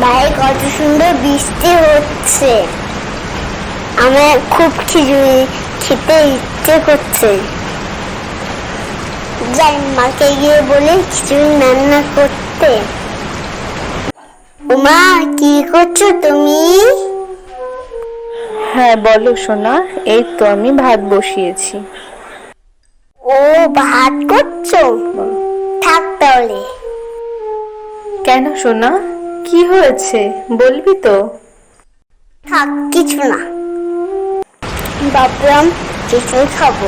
ভাই কত সুন্দর বৃষ্টি হচ্ছে। আমার খুব খিচুড়ি খেতে ইচ্ছে করছে। যাই মাকে গিয়ে বলে খিচুড়ি রান্না করতে। মা কি করছ তুমি? হ্যাঁ বলো সোনা এই তো আমি ভাত বসিয়েছি। ও ভাত করছ? থাক তাহলে। কেন সোনা? কি হয়েছে বলবি তো? থাক, কিছু না। ভাবলাম কিছুই খাব।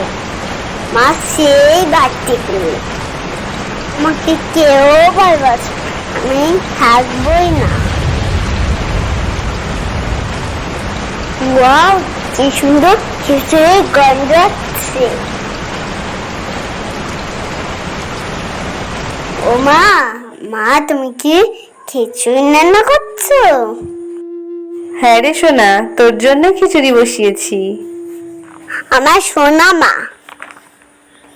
মা সেই বাড়তি আমাকে কেউ আমি থাকবই না। ওয়াও, কি সুন্দর খিচুড়ি গন্ধ আসছে ও মা মা, তুমি কি খিচুড়ি রান্না করছ? হ্যাঁ রে সোনা তোর জন্য খিচুড়ি বসিয়েছি। আমার সোনা মা।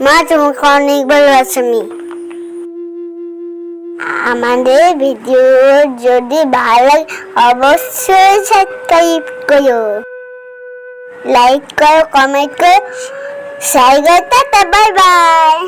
মা তোমাকে অনেক ভালোবাসি আমি আমাদের ভিডিও যদি ভালো লাগে অবশ্যই সাবস্ক্রাইব করো। লাইক করো কমেন্ট করো। শেয়ার করো বাই বাই